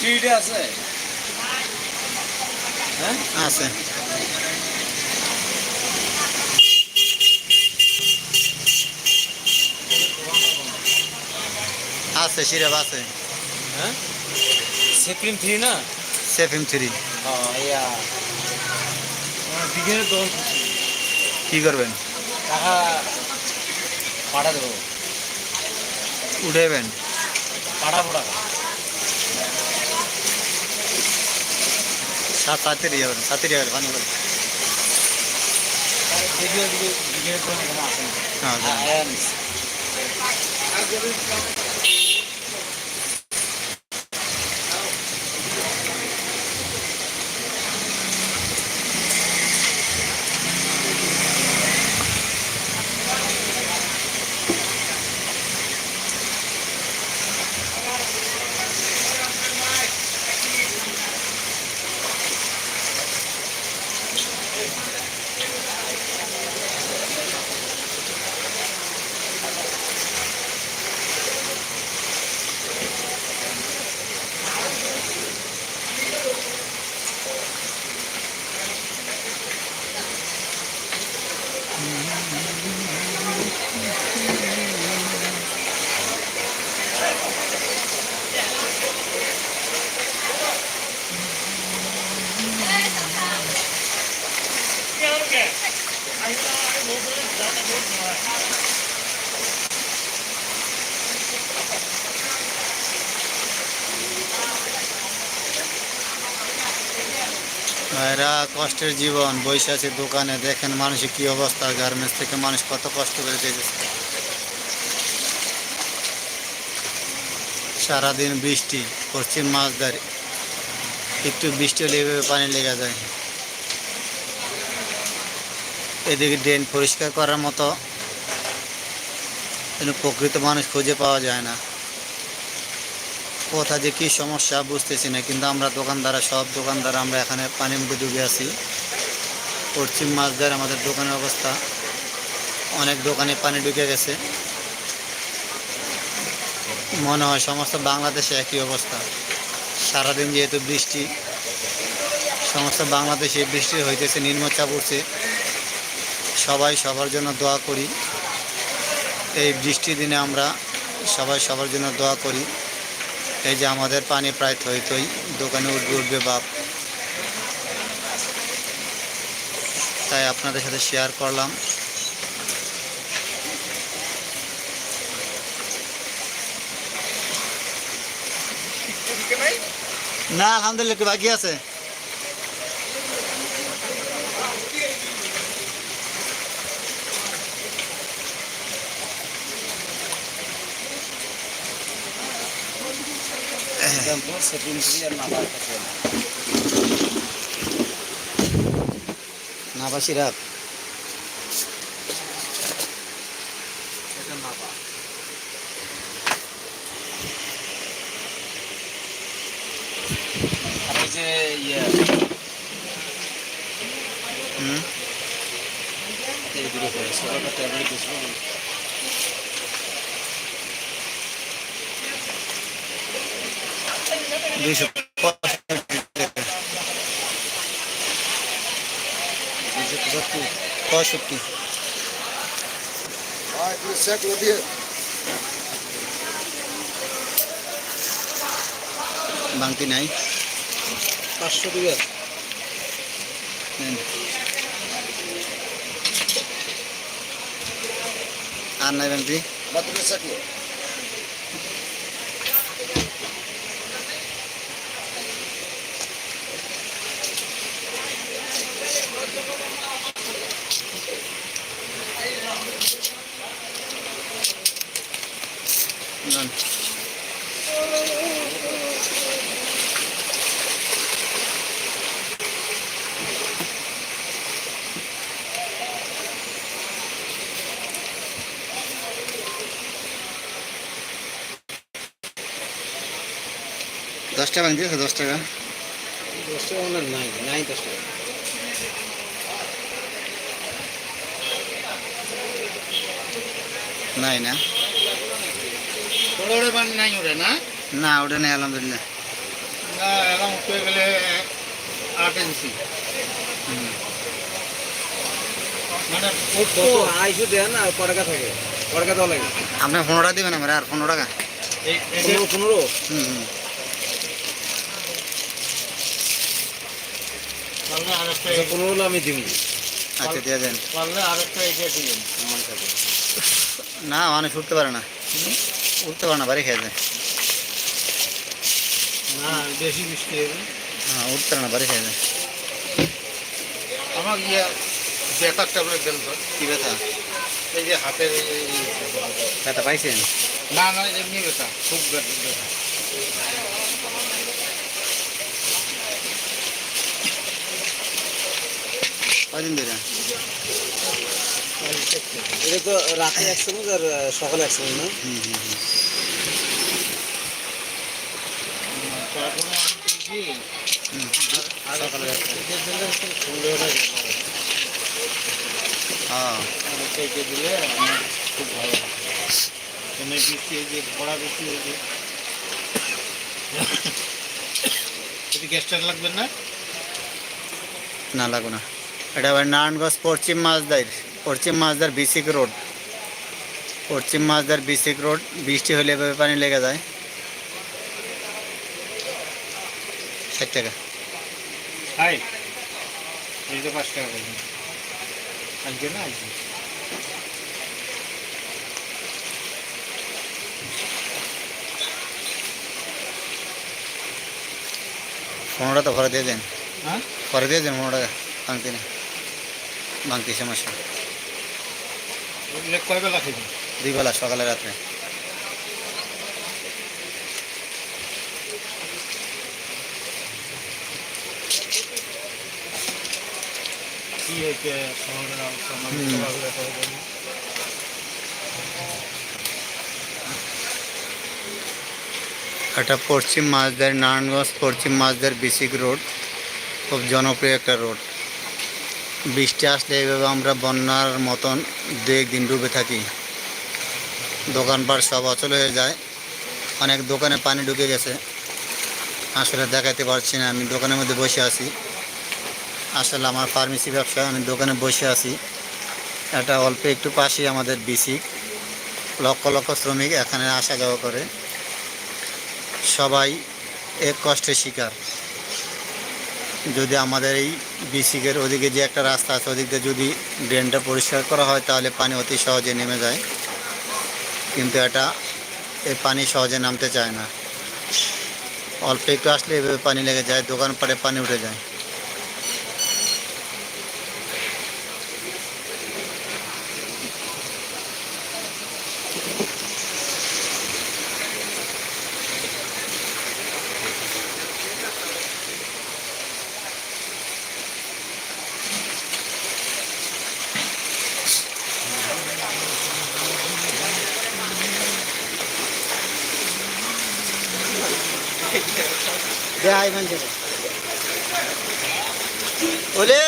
আছে? হ্যাঁ? আছে। আছে সিরাপ আছে। হ্যাঁ? সেভেন থ্রি না? সেফিম থ্রি বিঘের দোকান কি করবেন? টাকা পাঠা দেবো উঠাইবেন? পাঠাবো টাকা। সাত সাতের সাতের ভালো করে দেখি ওদিকে বিঘের দোকান এখানে আসেন হ্যাঁ ভাইরা, কষ্টের জীবন, বসে আছে দোকানে, দেখেন মানুষের কি অবস্থা গার্মেন্টস থেকে মানুষ কত কষ্ট করে যেতেছে সারাদিন বৃষ্টি, পশ্চিম মাছদার একটু বৃষ্টি হলে এভাবে পানি লেগে যায়। এদিকে ড্রেন পরিষ্কার করার মতো প্রকৃত মানুষ খুঁজে পাওয়া যায় না। কোথা যে কী সমস্যা বুঝতেছি না, কিন্তু আমরা দোকানদারা, সব দোকানদার আমরা এখানে পানির মধ্যে ডুবে আছি। পশ্চিম মাছদার আমাদের দোকানের অবস্থা, অনেক দোকানে পানি ঢুকে গেছে। মনে হয় সমস্ত বাংলাদেশে একই অবস্থা। সারাদিন যেহেতু বৃষ্টি, সমস্ত বাংলাদেশে বৃষ্টি হইতেছে, নিম্নচাপ উঠছে। সবাই সবার জন্য দোয়া করি। এই বৃষ্টির দিনে আমরা সবাই সবার জন্য দোয়া করি। এই যে আমাদের পানি প্রায় থই থই, দোকানে উঠবে উঠবে বাপ। তাই আপনাদের সাথে শেয়ার করলাম। না, আলহামদুলিল্লাহ বাকি আছে? সেভেন থ্রি আর নাম্বার কাছে না বা সিরাপ আর যে ইয়ে হুম? এই করে ষোলোটা ট্যাবলেট দিয়েছিল দুইশো দুশো পঁচাত্তর পঁয়ষট্টি। বাংতি নাই। পাঁচশো দিবে। আর নাই বাংতি বাথরুমের চাকরি দশ টাকা আছে দশ টাকা। দশ টাকা নাই নাই দশ টাকা। নাই না। বড় বড় নাই ওরে না? না ওটা নেই আলহামদুলিল্লাহ। না এখন উঠে গেলে আট ইঞ্চি। মানে উঠতো আড়াইশো আর ক থাকে ক দেওয়া লাগে। আপনি পনেরো টাকা দেবেন আমার আর পনেরো টাকা? পনেরো পনেরো? হুম হুম পারলে আরেকটা আচ্ছা, পনেরো হলে আমি দিব। আচ্ছা দিয়ে দেন। পারলে আরেকটা এটা দিলেন আমার কাছে। না মানুষ উঠতে পারে না। উঠতে পারে না বাড়ি খেয়ে যায়। না বেশি বৃষ্টি হ্যাঁ উঠতে পারে না বাড়ি খেয়ে যায়। আমার ইয়ে ব্যথার ট্যাবলেট দেন তো। কী ব্যথা? এই যে হাতের ব্যথা পাইছেন? না না এমনি ব্যথা খুব ব্যথা। ব্যথা। কদিন ধরে? এটা তো রাতে এক চামচ আর সকালে এক চামচ না? দিলে খুব ভালো বৃষ্টি এই যে বৃষ্টি হয়েছে যদি গ্যাসটা লাগবে না না লাগো না। এটা আবার নারায়ণগঞ্জ পশ্চিম মাছদার পশ্চিম মাছদার বিসিক রোড। পশ্চিম মাছদার বিসিক রোড বৃষ্টি হলে এভাবে পানি লেগে যায়। ষাট টাকা। হাই এই তো পাঁচ টাকা করবেন আজকে না আজকে? পনেরোটা তো ঘরে দিয়ে দেন। হ্যাঁ? ঘরে দিয়ে দেন পনেরো টাকা ভাঙতি না। ভাঙতি সমস্যা ওগুলো কয় বেলা দুই বেলা সকালে রাত্রে? এটা পশ্চিম মাছদার নারায়ণগঞ্জ পশ্চিম মাছদার বিসিক রোড। খুব জনপ্রিয় একটা রোড। বৃষ্টি আসলে এইভাবে আমরা বন্যার মতন দু একদিন ডুবে থাকি। দোকানপাট সব অচল হয়ে যায়। অনেক দোকানে পানি ঢুকে গেছে। আসলে দেখাতে পারছি না, আমি দোকানের মধ্যে বসে আছি। আসলে আমার ফার্মেসি ব্যবসা আমি দোকানে বসে আছি। এটা অল্প একটু পাশেই আমাদের বিসিক লক্ষ লক্ষ শ্রমিক এখানে আসা যাওয়া করে। সবাই এক কষ্টের শিকার। যদি আমাদের এই বিসিকের ওদিকে যে একটা রাস্তা আছে, ওদিক দিয়ে যদি ড্রেনটা পরিষ্কার করা হয়, তাহলে পানি অতি সহজে নেমে যায়। কিন্তু এটা এই পানি সহজে নামতে চায় না। অল্প একটু আসলে এভাবে পানি লেগে যায় দোকানপাটে পানি উঠে যায়। দেখাই মানে ওলে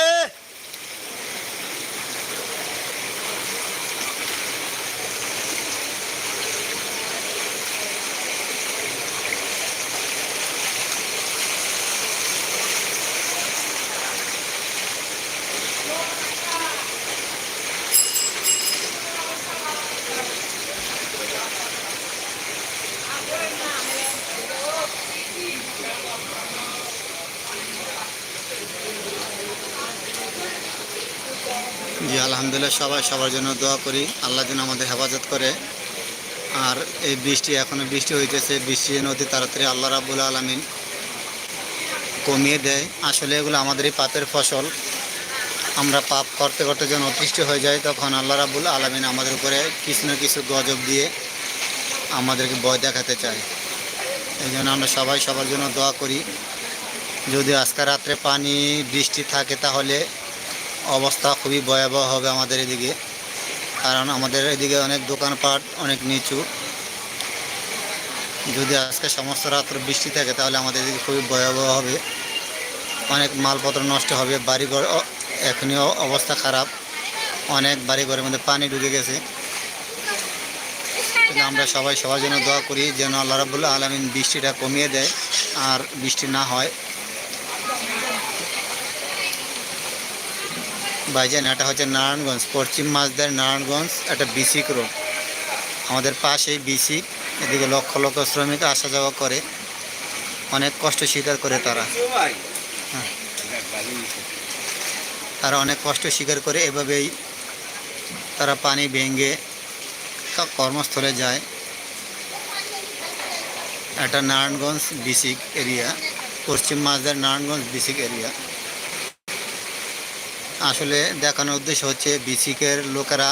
জি আলহামদুলিল্লাহ সবাই সবার জন্য দোয়া করি। আল্লাহ যেন আমাদের হেফাজত করে। আর এই বৃষ্টি এখনও বৃষ্টি হইতেছে। বৃষ্টি অতি তাড়াতাড়ি আল্লাহ রাবুল আলমিন কমিয়ে দেয়। আসলে এগুলো আমাদেরই পাপের ফসল। আমরা পাপ করতে করতে যখন অতিষ্ঠ হয়ে যায় তখন আল্লাহ রাবুল আলমিন আমাদের উপরে কিছু না কিছু গজব দিয়ে আমাদেরকে বয় দেখাতে চায়। এই জন্য আমরা সবাই সবার জন্য দোয়া করি। যদি আজকে রাত্রে পানি, বৃষ্টি থাকে তাহলে অবস্থা খুবই ভয়াবহ হবে আমাদের এদিকে। কারণ আমাদের এদিকে অনেক দোকানপাট অনেক নিচু। যদি আজকে সমস্ত রাত্র বৃষ্টি থাকে, তাহলে আমাদের এদিকে খুবই ভয়াবহ হবে। অনেক মালপত্র নষ্ট হবে, বাড়িঘর এখনই অবস্থা খারাপ। অনেক বাড়িঘরের মধ্যে পানি ঢুকে গেছে। আমরা সবাই সবার জন্য দোয়া করি যেন আল্লাহ রাবুল্লাহ আলমিন বৃষ্টিটা কমিয়ে দেয় আর বৃষ্টি না হয়। ভাইজান এটা হচ্ছে নারায়ণগঞ্জ, পশ্চিম মাছদের নারায়ণগঞ্জ একটা বিসিক রোড। আমাদের পাশেই বিসিক, এদিকে লক্ষ লক্ষ শ্রমিক আসা যাওয়া করে। অনেক কষ্ট স্বীকার করে তারা। হ্যাঁ। তারা অনেক কষ্ট স্বীকার করে, এভাবেই তারা পানি ভেঙে কর্মস্থলে যায়। এটা নারায়ণগঞ্জ বিসিক এরিয়া, পশ্চিম মাছদের নারায়ণগঞ্জ বিসিক এরিয়া। আসলে দেখানোর উদ্দেশ্য হচ্ছে বিসিকের লোকেরা।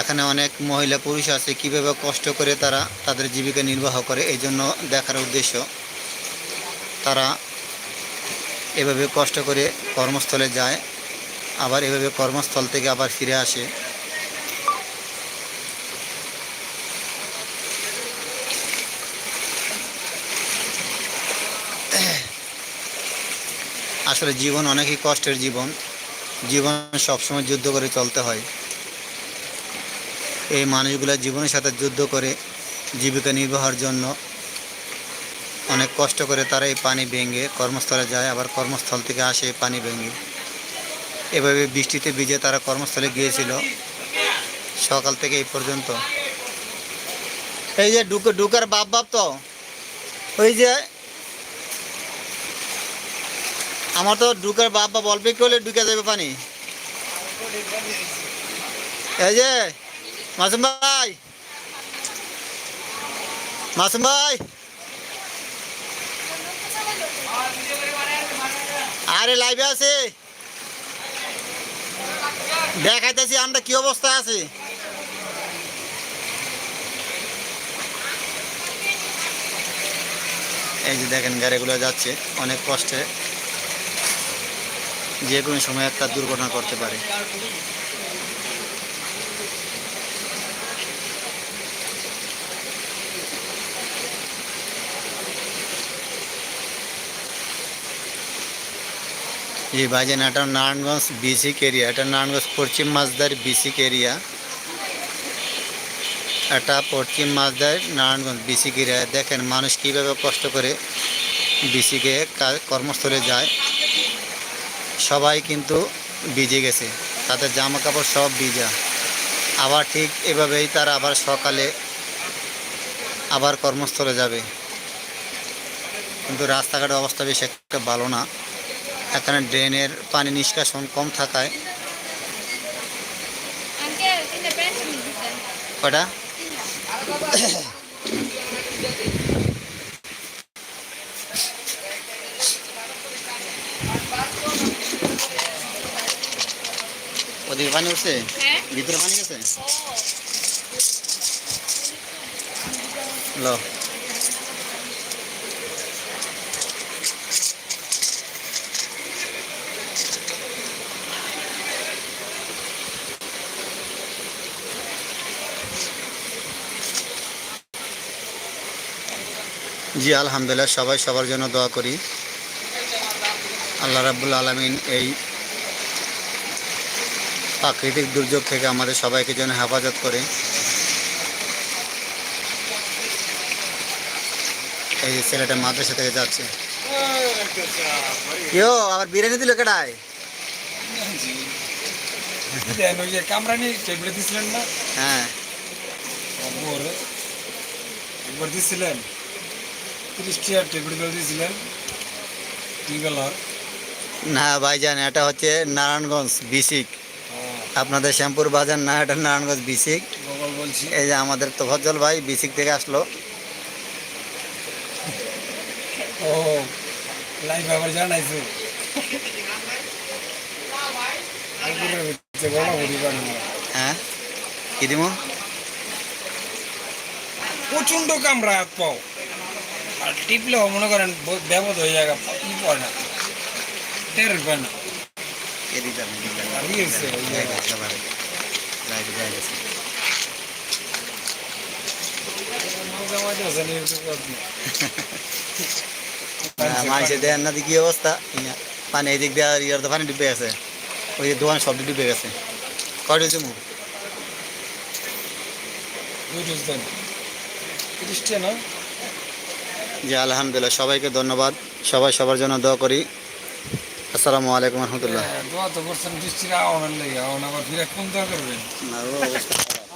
এখানে অনেক মহিলা পুরুষ আছে, কীভাবে কষ্ট করে তারা তাদের জীবিকা নির্বাহ করে এই জন্য দেখার উদ্দেশ্য। তারা এভাবে কষ্ট করে কর্মস্থলে যায়, আবার এভাবে কর্মস্থল থেকে আবার ফিরে আসে। আসলে জীবন অনেকই কষ্টের জীবন। জীবন সবসময় যুদ্ধ করে চলতে হয়। এই মানুষগুলো জীবনের সাথে যুদ্ধ করে জীবিকা নির্বাহের জন্য অনেক কষ্ট করে তারা এই পানি ভেঙে কর্মস্থলে যায়, আবার কর্মস্থল থেকে আসে পানি ভেঙে। এভাবে বৃষ্টিতে ভিজে তারা কর্মস্থলে গিয়েছিল সকাল থেকে এই পর্যন্ত। এই যে ডুকে ডুকার বাপ বাপ তো, ওই যে আমার তো ডুকার বাপ অল্প একটু হলে ঢুকে যাবে পানি। এই যে, মাসুম ভাই। মাসুম ভাই। আরে লাইভে আছে। দেখাইতেছি আমরা কি অবস্থা আছে। এই যে দেখেন গাড়িগুলো যাচ্ছে, অনেক কষ্টে। যে কোনো সময় একটা দুর্ঘটনা করতে পারে। এই বাজেন এটা নারায়ণগঞ্জ বিসিক এরিয়া, এটা নারায়ণগঞ্জ পশ্চিম মাছদার বিসিক এরিয়া। এটা পশ্চিম মাছদার নারায়ণগঞ্জ বিসিক এরিয়া। দেখেন মানুষ কীভাবে কষ্ট করে বিসিকে কর্মস্থলে যায়। সবাই কিন্তু ভিজে গেছে। তাদের জামা কাপড় সব ভিজা। আবার ঠিক এভাবেই তারা আবার সকালে আবার কর্মস্থলে যাবে। কিন্তু রাস্তাঘাটের অবস্থা বেশ একটা ভালো না। এখানে ড্রেনের পানি নিষ্কাশন কম থাকায়। কটা? ওদিকে পানি উঠছে ভিতরে পানি গেছে লো। জি আলহামদুলিল্লাহ সবাই সবার জন্য দোয়া করি। আল্লাহ রাব্বুল আলমিন এই প্রাকৃতিক দুর্যোগ থেকে আমাদের সবাইকে যেন হেফাজত করে। এই যে ছেলেটা মাদ্রাসা থেকে যাচ্ছে। কেউ আবার বিরিয়ানি দিল কেটায় দেন ওই কামরানি টেবিলে দিছিলেন না? হ্যাঁ। অপর একবার দিছিলেন? তিরিশ টেবিল দিয়েছিলেন না ভাইজান এটা হচ্ছে নারায়ণগঞ্জ বিসিক। আপনাদের শ্যামপুর বাজার না এটা নারায়ণগঞ্জ বিসিক। বলছি। এই যে আমাদের তো তোফাজ্জল ভাই বিসিক থেকে আসলো। ও লাইভ আবার জানাইছো। হ্যাঁ কি দিমো? প্রচণ্ড কামড়া পাও। আর টিপলেও মনে করেন ব্যবধ হয়ে যায় ই পড়ে না। টের পায় না। আছে না কি অবস্থা পানি দিয়ে তো পানি ডুবে গেছে ওই যে দোকান ডুবে গেছে কয়টা জি, আলহামদুলিল্লাহ, সবাইকে ধন্যবাদ। সবাই সবার জন্য দোয়া করি। আসসালামু আলাইকুম রহমতুল্লাহ। হ্যাঁ, দোয়া তো করছেন বৃষ্টির আওয়ানের লেগে। আওয়ান আবার ফিরে কোন দোয়া করবেন। অবস্থা